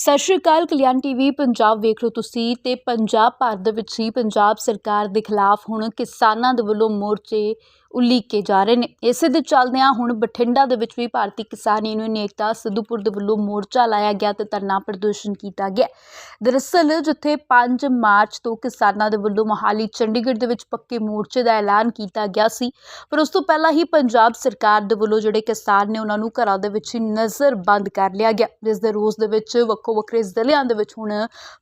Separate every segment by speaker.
Speaker 1: ਸਤਿ ਸ਼੍ਰੀ ਅਕਾਲ, ਕਲਿਆਣ ਟੀਵੀ, ਪੰਜਾਬ ਵੇਖ ਰਹੇ ਹੋ ਤੁਸੀਂ ਤੇ ਪੰਜਾਬ ਭਾਰਤ ਦੇ ਵਿੱਚ ਹੀ ਪੰਜਾਬ ਸਰਕਾਰ ਦੇ ਖਿਲਾਫ ਹੁਣ ਕਿਸਾਨਾਂ ਦੇ ਵੱਲੋਂ ਮੋਰਚੇ ਉਲੀਕੇ ਜਾ ਰਹੇ ਨੇ। ਇਸੇ ਦੇ ਚੱਲਦਿਆਂ ਹੁਣ ਬਠਿੰਡਾ ਦੇ ਵਿੱਚ ਵੀ ਭਾਰਤੀ ਕਿਸਾਨ ਯੂਨੀਅਨ ਏਕਤਾ ਸਿੱਧੂਪੁਰ ਦੇ ਵੱਲੋਂ ਮੋਰਚਾ ਲਾਇਆ ਗਿਆ ਤੇ ਧਰਨਾ ਪ੍ਰਦਰਸ਼ਨ ਕੀਤਾ ਗਿਆ। ਦਰਅਸਲ ਜਿੱਥੇ 5 ਮਾਰਚ ਤੋਂ ਕਿਸਾਨਾਂ ਦੇ ਵੱਲੋਂ ਮੋਹਾਲੀ, ਚੰਡੀਗੜ੍ਹ ਦੇ ਵਿੱਚ ਪੱਕੇ ਮੋਰਚੇ ਦਾ ਐਲਾਨ ਕੀਤਾ ਗਿਆ ਸੀ, ਪਰ ਉਸ ਤੋਂ ਪਹਿਲਾਂ ਹੀ ਪੰਜਾਬ ਸਰਕਾਰ ਦੇ ਵੱਲੋਂ ਜਿਹੜੇ ਕਿਸਾਨ ਨੇ ਉਹਨਾਂ ਨੂੰ ਘਰਾਂ ਦੇ ਵਿੱਚ ਹੀ ਨਜ਼ਰਬੰਦ ਕਰ ਲਿਆ ਗਿਆ। ਜਿਸ ਦੇ ਰੋਸ ਦੇ ਵਿੱਚ ਵੱਖੋ ਵੱਖਰੇ ਜ਼ਿਲ੍ਹਿਆਂ ਦੇ ਵਿੱਚ ਹੁਣ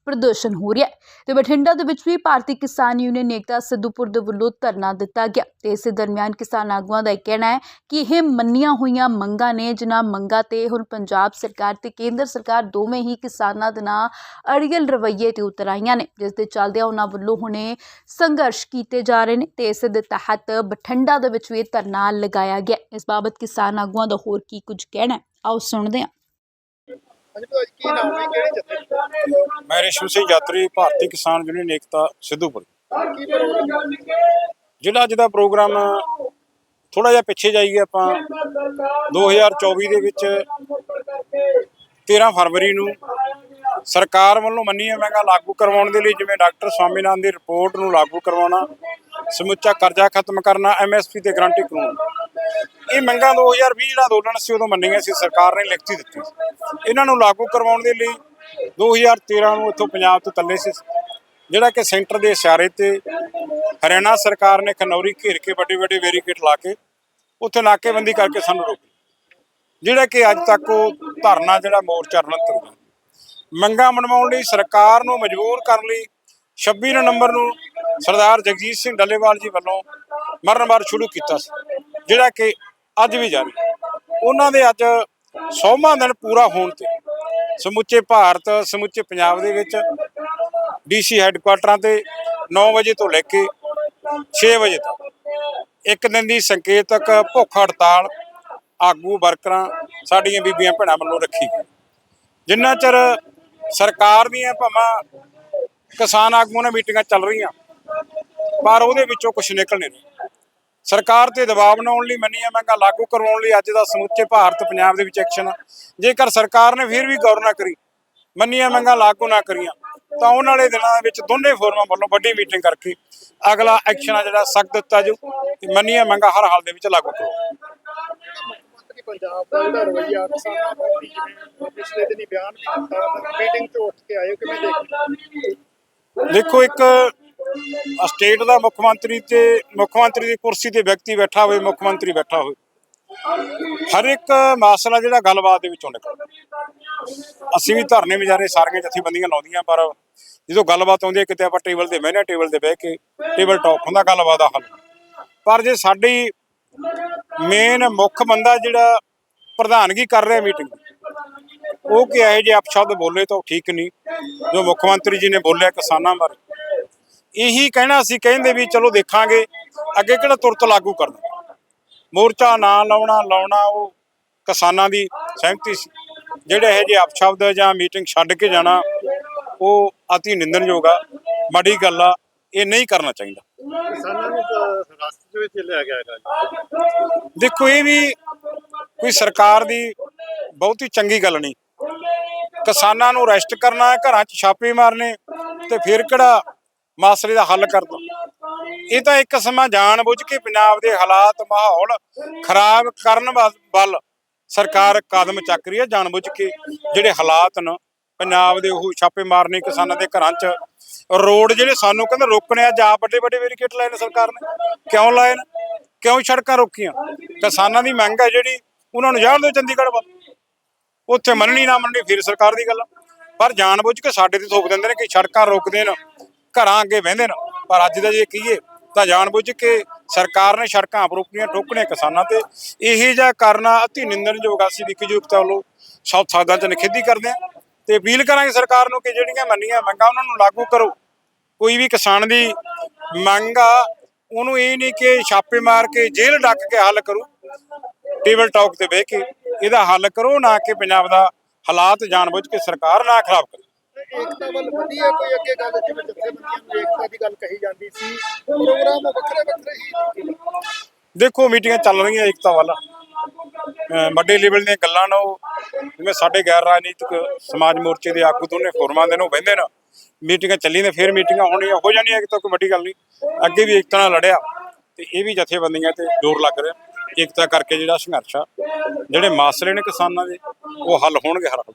Speaker 1: ਪ੍ਰਦਰਸ਼ਨ ਹੋ ਰਿਹਾ ਹੈ ਤੇ ਬਠਿੰਡਾ ਦੇ ਵਿੱਚ ਵੀ ਭਾਰਤੀ ਕਿਸਾਨ ਯੂਨੀਅਨ ਏਕਤਾ ਸਿੱਧੂਪੁਰ ਦੇ ਵੱਲੋਂ ਧਰਨਾ ਦਿੱਤਾ ਗਿਆ। ਤੇ ਇਸੇ ਦਰਮਿਆਨ ਕਿਸਾਨ ਆਗੂਆਂ ਦਾ ਇਹ ਕਹਿਣਾ ਹੈ ਕਿ ਇਹ ਮੰਨੀਆਂ ਹੋਈਆਂ ਮੰਗਾਂ ਨੇ, ਜਿਨ੍ਹਾਂ ਮੰਗਾਂ ਤੇ ਹੁਣ ਪੰਜਾਬ ਸਰਕਾਰ ਤੇ ਕੇਂਦਰ ਸਰਕਾਰ ਦੋਵੇਂ ਹੀ ਕਿਸਾਨਾਂ ਦੇ ਨਾਲ ਅੜੀਅਲ ਰਵੱਈਏ ਤੇ ਉਤਰ ਆਈਆਂ ਨੇ, ਜਿਸ ਦੇ ਚੱਲਦਿਆਂ ਉਹਨਾਂ ਵੱਲੋਂ ਹੁਣੇ ਸੰਘਰਸ਼ ਕੀਤੇ ਜਾ ਰਹੇ ਨੇ ਤੇ ਇਸ ਦੇ ਤਹਿਤ ਬਠਿੰਡਾ ਦੇ ਵਿੱਚ ਵੀ ਧਰਨਾ ਲਗਾਇਆ ਗਿਆ। ਇਸ ਬਾਬਤ ਕਿਸਾਨ ਆਗੂਆਂ ਦਾ ਹੋਰ ਕੀ ਕੁਝ ਕਹਿਣਾ ਆਓ ਸੁਣਦੇ ਹਾਂ।
Speaker 2: ਮੈਂ ਰੇਸ਼ਮ ਸਿੰਘ ਯਾਤਰੀ, ਭਾਰਤੀ ਕਿਸਾਨ ਯੂਨੀਅਨ ਏਕਤਾ ਸਿੱਧੂਪੁਰ। ਜਿਹੜਾ ਅੱਜ ਦਾ ਪ੍ਰੋਗਰਾਮ ਥੋੜਾ ਜਿਹਾ ਪਿੱਛੇ ਜਾਈਏ ਆਪਾਂ 2024 ਦੇ ਵਿੱਚ 13 ਫਰਵਰੀ ਨੂੰ ਸਰਕਾਰ ਵੱਲੋਂ ਮੰਨੀਆਂ ਮੰਗਾਂ ਲਾਗੂ ਕਰਵਾਉਣ ਦੇ ਲਈ ਜਿਵੇਂ ਡਾਕਟਰ ਸਵਾਮੀਨਾਥਨ ਦੀ ਰਿਪੋਰਟ ਨੂੰ ਲਾਗੂ ਕਰਵਾਉਣਾ, ਸਮੁੱਚਾ ਕਰਜ਼ਾ ਖਤਮ ਕਰਨਾ ਐਮਐਸਪੀ ਤੇ ਗਰੰਟੀ ਕਾਨੂੰਨ। ਇਹ ਮੰਗਾਂ 2020 ਜਿਹੜਾ ਅੰਦੋਲਨ ਸੀ ਉਦੋਂ ਮੰਨੀਆਂ ਸੀ, ਸਰਕਾਰ ਨੇ ਲਿਖਤੀ ਦਿੱਤੀ ਸੀ। ਇਹਨਾਂ ਨੂੰ ਲਾਗੂ ਕਰਵਾਉਣ ਦੇ ਲਈ 2013 ਨੂੰ ਇੱਥੋਂ ਪੰਜਾਬ ਤੋਂ ਤੱਲੇ ਸੀ। ਜਿਹੜਾ ਕਿ ਸੈਂਟਰ ਦੇ ਇਸ਼ਾਰੇ ਤੇ ਹਰਿਆਣਾ ਸਰਕਾਰ ਨੇ ਖਨੌਰੀ ਘੇਰ ਕੇ ਵੱਡੇ ਵੱਡੇ ਬੈਰੀਕੇਡ ਲਾ ਕੇ ਉੱਥੇ ਨਾਕੇਬੰਦੀ ਕਰਕੇ ਸਾਨੂੰ ਰੋਕਿਆ ਜਿਹੜਾ ਕਿ ਅੱਜ ਤੱਕ ਉਹ ਧਰਨਾ ਜਿਹੜਾ ਮੋਰਚਾ ਰਣਤ ਰਿਹਾ ਮੰਗਾਂ ਮਨਵਾਉਣ ਲਈ ਸਰਕਾਰ ਨੂੰ ਮਜਬੂਰ ਕਰਨ ਲਈ 26 ਨਵੰਬਰ ਨੂੰ ਸਰਦਾਰ ਜਗਜੀਤ ਸਿੰਘ ਡੱਲੇਵਾਲ ਜੀ ਵੱਲੋਂ ਮਰਨਵਾਰ ਸ਼ੁਰੂ ਕੀਤਾ ਸੀ, ਜਿਹੜਾ ਕਿ ਅੱਜ ਵੀ ਜਾਰੀ ਹੈ। ਉਹਨਾਂ ਦੇ ਅੱਜ 100ਵਾਂ ਦਿਨ ਪੂਰਾ ਹੋਣ ਤੇ ਸਮੁੱਚੇ ਭਾਰਤ, ਸਮੁੱਚੇ ਪੰਜਾਬ ਦੇ ਵਿੱਚ ਡੀਸੀ ਹੈੱਡਕੁਆਟਰਾਂ ਤੇ 9 ਵਜੇ ਤੋਂ ਲੈ ਕੇ 6 ਵਜੇ ਤੱਕ ਇੱਕ ਦਿਨ ਦੀ ਸੰਕੇਤਕ ਭੁੱਖ ਹੜਤਾਲ, ਆਗੂ ਵਰਕਰਾਂ, ਸਾਡੀਆਂ ਬੀਬੀਆਂ ਭੈਣਾਂ ਵੱਲੋਂ ਰੱਖੀ ਗਈ। ਜਿੰਨਾ ਚਿਰ ਸਰਕਾਰ ਦੀਆਂ ਭਾਵਾਂ ਕਿਸਾਨ ਆਗੂਆਂ ਨਾਲ ਮੀਟਿੰਗਾਂ ਚੱਲ ਰਹੀਆਂ, ਪਰ ਉਹਦੇ ਵਿੱਚੋਂ ਕੁਝ ਨਿਕਲ ਨਹੀਂ ਰਿਹਾ। ਸਰਕਾਰ ਤੇ ਦਬਾਅ ਬਣਾਉਣ ਲਈ ਮੰਨੀਆਂ ਮੰਗਾਂ ਲਾਗੂ ਕਰਵਾਉਣ ਲਈ ਅੱਜ ਦਾ ਸਮੁੱਚੇ ਭਾਰਤ ਪੰਜਾਬ ਦੇ ਵਿੱਚ ਐਕਸ਼ਨ ਆ। ਜੇਕਰ ਸਰਕਾਰ ਨੇ ਫਿਰ ਵੀ ਗੌਰ ਨਾ ਕਰੀ ਮੰਨੀਆਂ ਮੰਗਾਂ ਲਾਗੂ ਨਾ ਕਰੀਆਂ। ਤਾਂ ਆਉਣ ਵਾਲੇ ਦਿਨਾਂ ਦੇ ਵਿੱਚ ਦੋਨੇ ਫੋਰਮਾਂ ਵੱਲੋਂ ਵੱਡੀ ਮੀਟਿੰਗ ਕਰਕੇ ਅਗਲਾ ਐਕਸ਼ਨ ਆ ਜਿਹੜਾ ਸਖਤ ਦਿੱਤਾ ਜਾਊ ਤੇ ਮੰਨੀਆਂ ਮੰਗਾਂ ਹਰ ਹਾਲ ਦੇ ਵਿੱਚ ਲਾਗੂ ਕਰੋ।
Speaker 3: ਮੰਤਰੀ ਪੰਜਾਬ ਦਾ ਜਿਹੜਾ ਰਵਈਆ ਕਿਸਾਨਾਂ ਪ੍ਰਤੀ ਜਿਵੇਂ ਪਿਛਲੇ ਦਿਨੀ ਬਿਆਨ ਵੀ ਦਿੱਤਾ ਮੀਟਿੰਗ ਤੋਂ ਉੱਠ ਕੇ ਆਏ ਹੋ, ਕਿਵੇਂ ਦੇਖਦੇ ਹੋ?
Speaker 2: ਦੇਖੋ ਇੱਕ ਸਟੇਟ ਦਾ ਮੁੱਖ ਮੰਤਰੀ ਤੇ ਮੁੱਖ ਮੰਤਰੀ ਦੀ ਕੁਰਸੀ ਤੇ ਵਿਅਕਤੀ ਬੈਠਾ ਹੋਵੇ ਮੁੱਖ ਮੰਤਰੀ ਬੈਠਾ ਹੋਵੇ। ਹਰ ਇੱਕ ਮਸਲਾ ਜਿਹੜਾ ਗੱਲਬਾਤ ਦੇ ਵਿੱਚੋਂ ਨਿਕਲਦਾ। ਅਸੀਂ ਵੀ ਧਰਨੇ ਵਿਚਾਰੇ ਸਾਰੀਆਂ ਜਥੇਬੰਦੀਆਂ ਲਾਉਂਦੀਆਂ, ਪਰ ਜਦੋਂ ਗੱਲਬਾਤ ਆਉਂਦੀ ਹੈ, ਕਿਤੇ ਆਪਾਂ ਟੇਬਲ ਤੇ ਬਹਿਨੇ ਟੇਬਲ ਤੇ ਬਹਿ ਕੇ ਟੇਬਲ ਟਾਕ ਹੁੰਦਾ, ਗੱਲਬਾਤ ਦਾ ਹੱਲ। ਪਰ ਜੇ ਸਾਡੀ ਮੇਨ ਮੁੱਖ ਬੰਦਾ ਜਿਹੜਾ ਪ੍ਰਧਾਨਗੀ ਕਰ ਰਿਹਾ ਮੀਟਿੰਗ ਉਹ ਕਿ ਇਹੋ ਜਿਹੇ ਅਪਸ਼ਬਦ ਬੋਲੇ ਤਾਂ ਉਹ ਠੀਕ ਨਹੀਂ। ਜੋ ਮੁੱਖ ਮੰਤਰੀ ਜੀ ਨੇ ਬੋਲਿਆ, ਕਿਸਾਨਾਂ ਬਾਰੇ। ਇਹੀ ਕਹਿਣਾ ਸੀ ਕਹਿੰਦੇ ਵੀ ਚਲੋ ਦੇਖਾਂਗੇ, ਅੱਗੇ ਕਿਹੜਾ ਤੁਰਤ ਲਾਗੂ ਕਰਨਾ। ਮੋਰਚਾ ਨਾ ਲਾਉਣਾ ਲਾਉਣਾ ਉਹ ਕਿਸਾਨਾਂ ਦੀ ਸਹਿਮਤੀ ਸੀ। ਜਿਹੜੇ ਇਹ ਜਿਹੇ ਅਪਸ਼ਬਦ ਜਾਂ ਮੀਟਿੰਗ ਛੱਡ ਕੇ ਜਾਣਾ ਉਹ ਅਤੀ ਨਿੰਦਣਯੋਗ ਆ। ਮਾੜੀ ਗੱਲ ਆ ਇਹ ਨਹੀਂ ਕਰਨਾ ਚਾਹੀਦਾ।
Speaker 3: ਕਿਸਾਨਾਂ ਨੂੰ ਤਾਂ ਰਸਤੇ ਦੇ ਵਿੱਚ ਲਿਆ ਗਿਆ ਹੈਗਾ ਜੀ।
Speaker 2: ਦੇਖੋ ਇਹ ਵੀ ਕੋਈ ਸਰਕਾਰ ਦੀ ਬਹੁਤੀ ਚੰਗੀ ਗੱਲ ਨਹੀਂ। ਕਿਸਾਨਾਂ ਨੂੰ ਅਰੈਸਟ ਕਰਨਾ ਘਰਾਂ 'ਚ ਛਾਪੇ ਮਾਰਨੇ ਤੇ ਫਿਰ ਕਿਹੜਾ ਮਸਲੇ ਦਾ ਹੱਲ ਕਰਦਾ ਇਹ ਤਾਂ ਇੱਕ ਸਮਾਂ ਜਾਣ ਬੁੱਝ ਕੇ ਪੰਜਾਬ ਦੇ ਹਾਲਾਤ, ਮਾਹੌਲ ਖਰਾਬ ਕਰਨ ਵੱਲ- ਵੱਲ ਸਰਕਾਰ ਕਦਮ ਚੱਕ ਰਹੀ ਹੈ ਜਾਣ ਬੁੱਝ ਕੇ ਜਿਹੜੇ ਹਾਲਾਤ ਨੇ, ਪੰਜਾਬ ਦੇ ਉਹ ਛਾਪੇ ਮਾਰਨੇ ਕਿਸਾਨਾਂ ਦੇ ਘਰਾਂ 'ਚ ਰੋਡ ਜਿਹੜੇ ਸਾਨੂੰ ਕਹਿੰਦੇ ਰੋਕਣੇ ਆ, ਜਾਂ ਵੱਡੇ ਵੱਡੇ ਬੈਰੀਕੇਡ ਲਾਏ ਨੇ ਸਰਕਾਰ ਨੇ। ਕਿਉਂ ਲਾਏ ਨੇ? ਕਿਉਂ ਸੜਕਾਂ ਰੋਕੀਆਂ? ਕਿਸਾਨਾਂ ਦੀ ਮੰਗ ਹੈ ਜਿਹੜੀ, ਉਹਨਾਂ ਨੂੰ ਜਾਣ ਦਿਓ ਚੰਡੀਗੜ੍ਹ ਵੱਲ। ਉੱਥੇ ਮੰਨਣੀ ਨਾ ਮੰਨਣੀ ਫਿਰ ਸਰਕਾਰ ਦੀ ਗੱਲ ਆ। ਪਰ ਜਾਣਬੁੱਝ ਕੇ ਸਾਡੇ ਤੇ ਥੋਪ ਦਿੰਦੇ ਨੇ ਕਿ ਸੜਕਾਂ ਰੋਕਦੇ ਨੇ, ਘਰਾਂ ਅੱਗੇ ਵਹਿੰਦੇ ਨੇ। ਪਰ ਅੱਜ ਦਾ ਜੇ ਕਹੀਏ ਤਾਂ ਜਾਣਬੁੱਝ ਕੇ ਸਰਕਾਰ ਨੇ ਸੜਕਾਂ ਆਪ ਰੋਕਣੀਆਂ ਠੋਕਣੀਆਂ ਕਿਸਾਨਾਂ ਤੇ। ਇਹ ਜਿਹਾ ਕਰਨਾ ਅਤੀ ਨਿੰਦਣਯੋਗ ਅਸੀਂ ਵਿਕਯੁਕਤਾ ਵੱਲੋਂ। ਸਭ ਸਾਦਾ ਚ ਨਿਖੇਧੀ ਕਰਦੇ ਆ। ਤੇ ਅਪੀਲ ਕਰਾਂਗੇ ਸਰਕਾਰ ਨੂੰ ਕਿ ਜਿਹੜੀਆਂ ਮੰਨੀਆਂ ਮੰਗਾਂ ਉਹਨਾਂ ਨੂੰ ਲਾਗੂ ਕਰੋ। ਕੋਈ ਵੀ ਕਿਸਾਨ ਦੀ ਮੰਗ ਆ, ਉਹਨੂੰ ਇਹ ਨਹੀਂ ਕਿ ਛਾਪੇ ਮਾਰ ਕੇ ਜੇਲ੍ਹ ਡੱਕ ਕੇ ਹੱਲ ਕਰੂ। ਟੇਬਲ ਟਾਕ ਤੇ ਬਹਿ ਕੇ ਇਹਦਾ ਹੱਲ ਕਰੋ, ਨਾ ਕਿ ਪੰਜਾਬ ਦਾ ਹਾਲਾਤ ਜਾਣਬੁੱਝ ਕੇ ਸਰਕਾਰ ਨਾ ਖਰਾਬ ਕਰੇ।
Speaker 3: ਏਕਤਾ ਵੱਲ ਵਧੀ ਹੈ, ਕੋਈ ਅੱਗੇ ਗੱਲ ਜਿਵੇਂ ਜਥੇਬੰਦੀਆਂ ਨੂੰ ਏਕਤਾ ਦੀ ਗੱਲ ਕਹੀ ਜਾਂਦੀ ਸੀ, ਪ੍ਰੋਗਰਾਮ ਵੱਖਰੇ ਵੱਖਰੇ ਹੀ
Speaker 2: ਦੇਖੋ। ਮੀਟਿੰਗਾਂ ਚੱਲ ਰਹੀਆਂ ਏਕਤਾ ਵੱਲ। ਵੱਡੇ ਲੈਵਲ ਦੀਆਂ ਗੱਲਾਂ ਨਾ ਉਹ, ਜਿਵੇਂ ਸਾਡੇ ਗੈਰ ਰਾਜਨੀਤਿਕ ਸਮਾਜ ਮੋਰਚੇ ਦੇ ਆਗੂ ਦੋਨੇ ਫੋਰਮਾਂ ਦੇ ਨੂੰ ਬਹਿੰਦੇ ਨਾ। ਮੀਟਿੰਗਾਂ ਚੱਲੀ ਨੇ, ਫਿਰ ਮੀਟਿੰਗਾਂ ਹੋਣੀਆਂ, ਹੋ ਜਾਣੀਆਂ ਕਿ ਤਾਂ ਕੋਈ ਵੱਡੀ ਗੱਲ ਨਹੀਂ। ਅੱਗੇ ਵੀ ਏਕਤਾ ਨਾਲ ਲੜਿਆ, ਤੇ ਇਹ ਵੀ ਜਥੇਬੰਦੀਆਂ ਤੇ ਜ਼ੋਰ ਲੱਗ ਰਿਹਾ। ਏਕਤਾ ਕਰਕੇ ਜਿਹੜਾ ਸੰਘਰਸ਼ ਆ, ਜਿਹੜੇ ਮਾਸਲੇ ਨੇ ਕਿਸਾਨਾਂ ਦੇ, ਉਹ ਹੱਲ ਹੋਣਗੇ ਹਰ ਹਾਲ